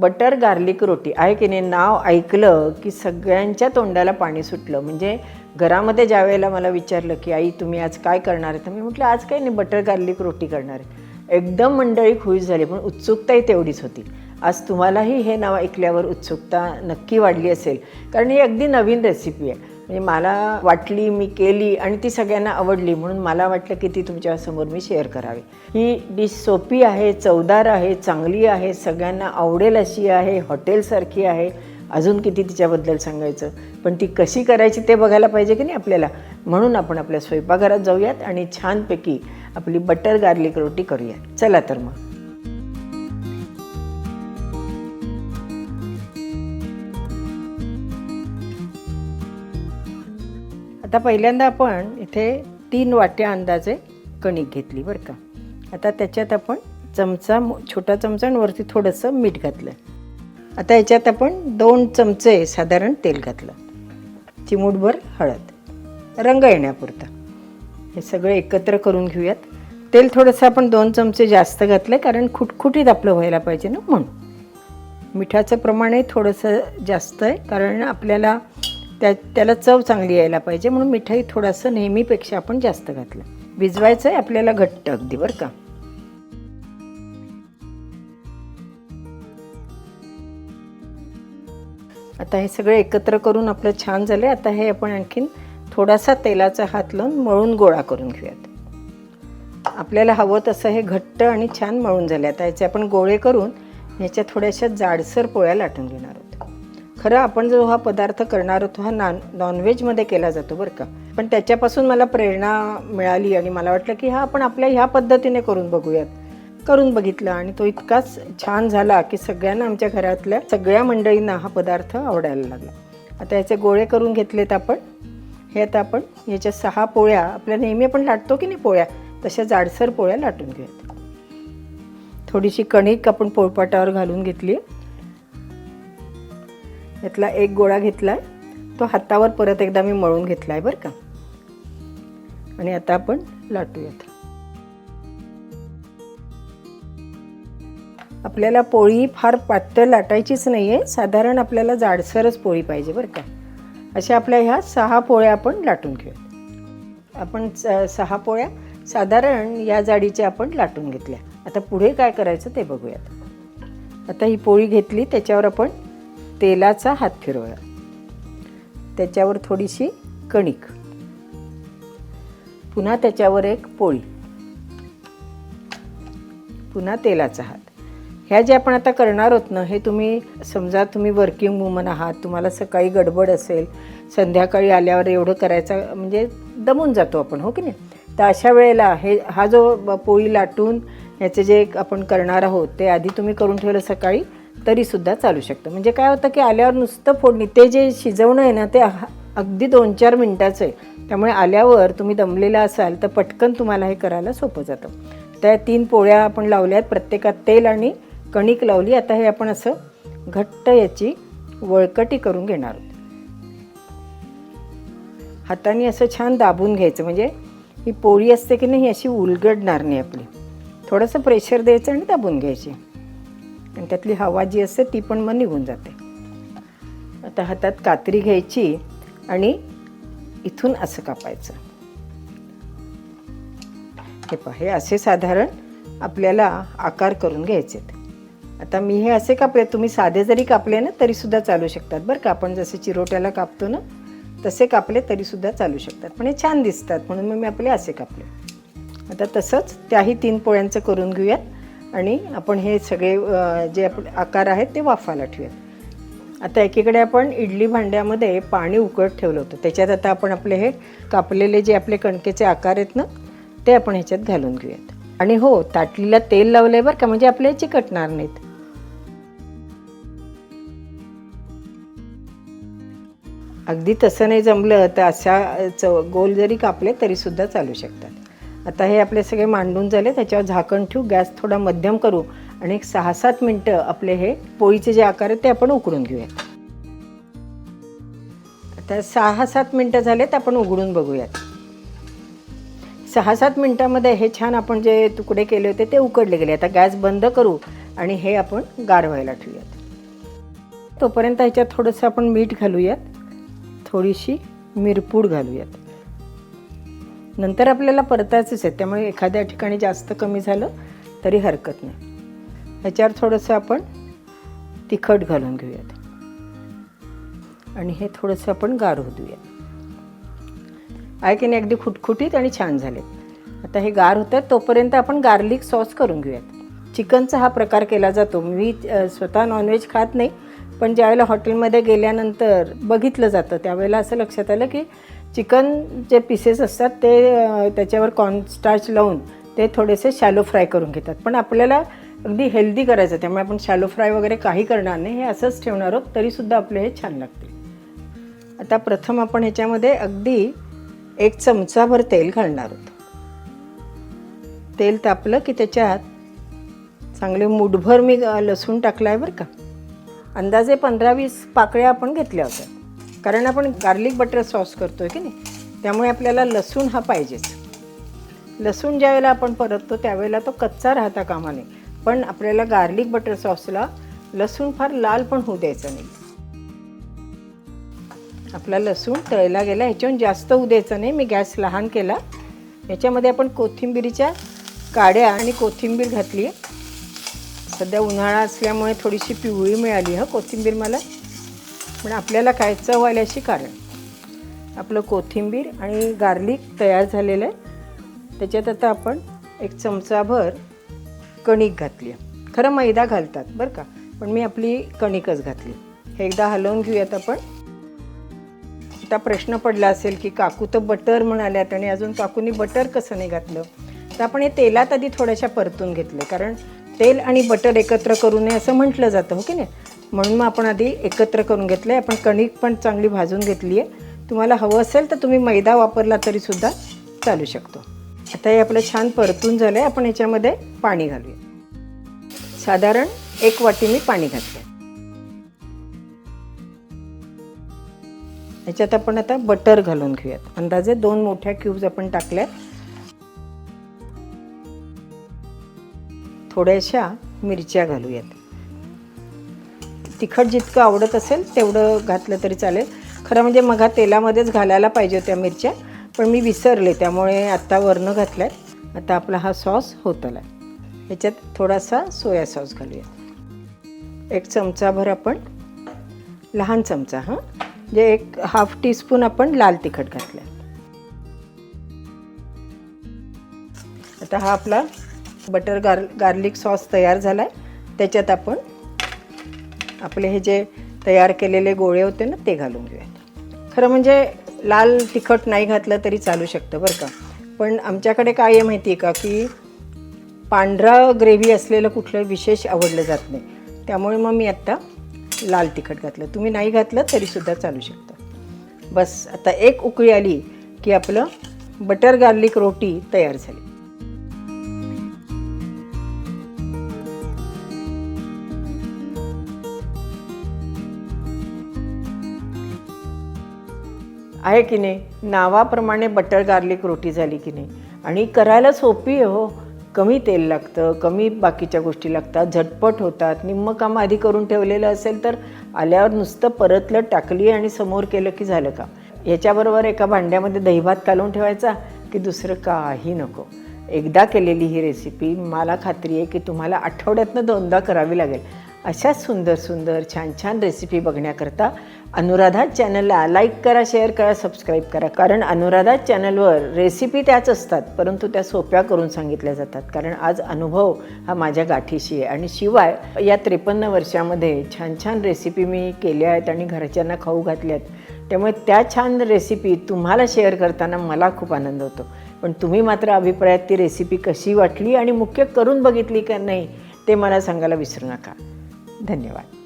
Butter garlic रोटी. आहे की नाही? नाव ऐकलं की सगळ्यांच्या तोंडाला पाणी सुटलं. म्हणजे घरामध्ये ज्या वेळेला मला विचारलं की आई तुम्ही आज काय करणार आहे? तर मी म्हटलं आज काही नाही बटर गार्लिक रोटी करणार आहे. एकदम मंडळी खुश झाली पण उत्सुकताही तेवढीच होती. आज तुम्हालाही हे नाव ऐकल्यावर उत्सुकता नक्की वाढली असेल. कारण ही अगदी नवीन रेसिपी आहे. म्हणजे मला वाटली मी केली आणि ती सगळ्यांना आवडली म्हणून मला वाटलं की ती तुमच्यासमोर मी शेअर करावी. ही डिश सोपी आहे चवदार आहे चांगली आहे सगळ्यांना आवडेल अशी आहे हॉटेलसारखी आहे. अजून किती तिच्याबद्दल सांगायचं? पण ती कशी करायची ते बघायला पाहिजे की नाही आपल्याला? म्हणून आपण आपल्या स्वयंपाकघरात जाऊयात आणि छानपैकी आपली बटर गार्लिक रोटी करूयात. चला तर मग. आता पहिल्यांदा आपण इथे तीन वाट्या अंदाजे कणिक घेतली बरं का. आता त्याच्यात आपण चमचा छोटा चमचा आणि वरती थोडंसं मीठ घातलं. आता याच्यात आपण दोन चमचे साधारण तेल घातलं. चिमूटभर हळद. रंग येण्यापुरता. हे सगळं एकत्र करून घेऊयात. तेल थोडंसं आपण दोन चमचे जास्त घातलं कारण खुटखुटीत आपलं व्हायला पाहिजे ना म्हणून. मिठाचं प्रमाणही थोडंसं जास्त आहे कारण आपल्याला त्या त्याला चव चांगली यायला पाहिजे म्हणून मिठाई थोडंसं नेहमीपेक्षा आपण जास्त घातलं. भिजवायचं आहे आपल्याला घट्ट अगदी बरं का? आता हे सगळं एकत्र करून आपलं छान झालं आहे आता हे आपण आणखीन थोडासा तेलाचा हात लावून मळून गोळा करून घेऊयात. आपल्याला हवं तसं हे घट्ट आणि छान मळून झाले आता ह्याचे आपण गोळे करून ह्याच्या थोड्याशा जाडसर पोळ्या लाटून घेणार आहोत. खरं आपण जो हा पदार्थ करणार होतो हा नॉन नॉनव्हेजमध्ये केला जातो बरं का. पण त्याच्यापासून मला प्रेरणा मिळाली आणि मला वाटलं की हा आपण आपल्या ह्या पद्धतीने करून बघूयात. करून बघितलं आणि तो इतकाच छान झाला की सगळ्यांना आमच्या घरातल्या सगळ्या मंडळींना हा पदार्थ आवडायला लागला. आता याचे गोळे करून घेतलेत आपण. हे आता आपण याच्या सहा पोळ्या आपल्या नेहमी आपण लाटतो की नाही पोळ्या? तशा जाडसर पोळ्या लाटून घेऊयात. थोडीशी कणिक आपण पोळपाटावर घालून घेतली यातला एक गोळा घेतला आहे तो हातावर परत एकदा मी मळून घेतला आहे बरं का. आणि आता आपण लाटूयात. आपल्याला पोळी फार पातळ लाटायचीच नाही आहे साधारण आपल्याला जाडसरच पोळी पाहिजे बरं का. अशा आपल्या ह्या सहा पोळ्या आपण लाटून घेऊया आपण स- सहा पोळ्या साधारण या जाडीच्या आपण लाटून घेतल्या. आता पुढे काय करायचं ते बघूयात. आता ही पोळी घेतली त्याच्यावर आपण तेलाचा हात फिरवला त्याच्यावर थोडीशी कणिक. पुन्हा त्याच्यावर एक पोळी. पुन्हा तेलाचा हात. ह्या जे आपण आता करणार आहोत ना हे तुम्ही समजा तुम्ही वर्किंग वुमन आहात तुम्हाला सकाळी गडबड असेल संध्याकाळी आल्यावर एवढं करायचं म्हणजे दमून जातो आपण हो की नाही? तर अशा वेळेला हे हा जो पोळी लाटून ह्याचे जे आपण करणार आहोत ते आधी तुम्ही करून ठेवलं सकाळी तरीसुद्धा चालू शकतं. म्हणजे काय होतं की आल्यावर नुसतं फोडणी ते जे शिजवणं आहे ना ते अगदी दोन चार मिनटाचं आहे. त्यामुळे आल्यावर तुम्ही दमलेला असाल तर पटकन तुम्हाला हे करायला सोपं जातं. त्या तीन पोळ्या आपण लावल्यात प्रत्येकात तेल आणि कणिक लावली आता हे आपण असं घट्ट याची वळकटी करून घेणार आहोत. हाताने असं छान दाबून घ्यायचं म्हणजे ही पोळी असते की नाही अशी उलगडणार नाही आपली. थोडंसं प्रेशर द्यायचं आणि दाबून घ्यायची. आणि त्यातली हवा जी असते ती पण मग निघून जाते. आता हातात कात्री घ्यायची आणि इथून असं कापायचं. हे पहा हे असे साधारण आपल्याला आकार करून घ्यायचे आता मी हे असे कापले तुम्ही साधे जरी कापले ना तरीसुद्धा चालू शकतात. बरं का आपण जसे चिरोट्याला कापतो ना तसे कापले तरीसुद्धा चालू शकतात. पण हे छान दिसतात म्हणून मग मी आपले असे कापले. आता तसंच त्याही तीन पोळ्यांचं करून घेऊयात. आणि आपण हे सगळे जे आप आकार आहेत ते वाफायला ठेवूयात. आता एकीकडे आपण इडली भांड्यामध्ये पाणी उकळत ठेवलं होतं. त्याच्यात आता आपण आपले हे कापलेले जे आपले कणकेचे आकार आहेत ना ते आपण ह्याच्यात घालून घेऊयात. आणि हो ताटलीला तेल लावलंय बरं का म्हणजे आपले चिकटणार नाहीत. अगदी तसं नाही जमलं तर अशा चव गोल जरी कापले तरीसुद्धा चालू शकतात. आता हे आपले सगळे मांडून झाले त्याच्यावर झाकण ठेवू गॅस थोडा मध्यम करू आणि एक सहा सात मिनटं आपले हे पोळीचे जे आकार आहेत ते आपण उकडून घेऊयात. आता सहा सात मिनटं झालेत आपण उघडून बघूयात. सहा सात मिनटामध्ये हे छान आपण जे तुकडे केले होते ते उकडले गेले. आता गॅस बंद करू आणि हे आपण गार व्हायला ठेवूयात. तोपर्यंत ह्याच्यात थोडंसं आपण मीठ घालूयात. थोडीशी मिरपूड घालूयात. नंतर आपल्याला परतायचंच आहे. त्यामुळे एखाद्या ठिकाणी जास्त कमी झालं तरी हरकत नाही. ह्याच्यावर थोडंसं आपण तिखट घालून घेऊयात. आणि हे थोडंसं आपण गार होऊ देऊयात. आहे की नाही? अगदी खुटखुटीत आणि छान झाले आता हे गार होतात तोपर्यंत आपण गार्लिक सॉस करून घेऊयात. चिकनचा हा प्रकार केला जातो. मी स्वतः नॉनव्हेज खात नाही पण ज्यावेळेला हॉटेलमध्ये गेल्यानंतर बघितलं जातं त्यावेळेला असं लक्षात आलं की चिकन जे पीसेस असतात ते त्याच्यावर कॉर्नस्टार्च लावून ते थोडेसे शॅलो फ्राय करून घेतात. पण आपल्याला अगदी हेल्दी करायचं त्यामुळे आपण शॅलो फ्राय वगैरे काही करणार नाही. हे असंच ठेवणार आहोत तरीसुद्धा आपले हे छान लागते आता प्रथम आपण ह्याच्यामध्ये अगदी एक चमचाभर तेल घालणार आहोत. तेल तापलं की त्याच्यात चांगले मुठभर मी लसूण टाकला आहे बरं का. अंदाजे पंधरा वीस पाकळ्या आपण घेतल्या होत्या. कारण आपण गार्लिक बटर सॉस करतो आहे की नाही? त्यामुळे आपल्याला लसूण हा पाहिजेच. लसूण ज्यावेळेला आपण परततो त्यावेळेला तो कच्चा राहता कामा नये पण आपल्याला गार्लिक बटर सॉसला लसूण फार लाल पण होऊ द्यायचं नाही. आपला लसूण तळला गेला ह्याच्याहून जास्त होऊ द्यायचं नाही. मी गॅस लहान केला. याच्यामध्ये आपण कोथिंबिरीच्या काड्या आणि कोथिंबीर घातली आहे सध्या उन्हाळा असल्यामुळे थोडीशी पिवळी मिळाली हं कोथिंबीर मला. पण आपल्याला काय चव आली अशी कारण. आपलं कोथिंबीर आणि गार्लिक तयार झालेलं आहे. त्याच्यात आता आपण एक चमचाभर कणिक घातली आहे. खरं मैदा घालतात बरं का? पण मी आपली कणिकच घातली हे एकदा हलवून घेऊयात आपण. आता प्रश्न पडला असेल की काकू तर बटर म्हणाल्यात आणि अजून काकूनी बटर कसं नाही घातलं? तर आपण हे तेलात आधी थोड्याशा परतून घेतलं कारण तेल आणि बटर एकत्र करू नये असं म्हटलं जातं हो की नाही? म्हणून मग आपण आधी एकत्र करून घेतलं आहे आपण कणिक पण चांगली भाजून घेतली आहे. तुम्हाला हवं असेल तर तुम्ही मैदा वापरला तरीसुद्धा चालू शकतो. आता हे आपलं छान परतून झालं आहे आपण याच्यामध्ये पाणी घालूया. साधारण एक वाटी मी पाणी घातलं याच्यात आपण आता बटर घालून घेऊयात. अंदाजे दोन मोठ्या क्यूब्स आपण टाकल्यात. थोड्याशा मिरच्या घालूयात. तिखट जितकं आवडत असेल तेवढं घातलं तरी चालेल. खरं म्हणजे मघा तेलामध्येच घालायला पाहिजे होत्या मिरच्या पण मी विसरले त्यामुळे आत्ता वरणं घातलं आहे आता आपला हा सॉस होतला ह्याच्यात थोडासा सोया सॉस घालूया. एक चमचाभर आपण लहान चमचा हां? म्हणजे एक हाफ टीस्पून आपण लाल तिखट घातलं आता हा आपला बटर गार गार्लिक सॉस तयार झाला आहे त्याच्यात आपण आपले हे जे तयार केलेले गोळे होते ना ते घालून घेऊयात. खरं म्हणजे लाल तिखट नाही घातलं तरी चालू शकतं बरं का. पण आमच्याकडे काय आहे माहिती आहे का की पांढरा ग्रेव्ही असलेलं कुठलं विशेष आवडलं जात नाही. त्यामुळे मग मी आत्ता लाल तिखट घातलं. तुम्ही नाही घातलं तरीसुद्धा चालू शकतं. बस आता एक उकळी आली की आपलं बटर गार्लिक रोटी तयार झाली. आहे की नाही? नावाप्रमाणे बटर गार्लिक रोटी झाली की नाही? आणि करायला सोपी आहे हो. कमी तेल लागतं कमी बाकीच्या गोष्टी लागतात झटपट होतात. निम्मं काम आधी करून ठेवलेलं असेल तर आल्यावर नुसतं परतलं टाकली आणि समोर केलं की झालं का याच्याबरोबर एका भांड्यामध्ये दहीभात कालवून ठेवायचा की दुसरं काही नको. एकदा केलेली ही रेसिपी मला खात्री आहे की तुम्हाला आठवड्यातनं दोनदा करावी लागेल. अशाच सुंदर सुंदर छान छान रेसिपी बघण्याकरता अनुराधा चॅनलला लाईक करा शेअर करा सबस्क्राईब करा. कारण अनुराधा चॅनलवर रेसिपी त्याच असतात परंतु त्या सोप्या करून सांगितल्या जातात. कारण आज अनुभव हा माझ्या गाठीशी आहे. आणि शिवाय या त्रेपन्न वर्षामध्ये छान छान रेसिपी मी केल्या आहेत आणि घरच्यांना खाऊ घातल्या आहेत. त्यामुळे त्या छान रेसिपी तुम्हाला शेअर करताना मला खूप आनंद होतो. पण तुम्ही मात्र अभिप्रायात ती रेसिपी कशी वाटली आणि मुख्य करून बघितली का नाही ते मला सांगायला विसरू नका. धन्यवाद.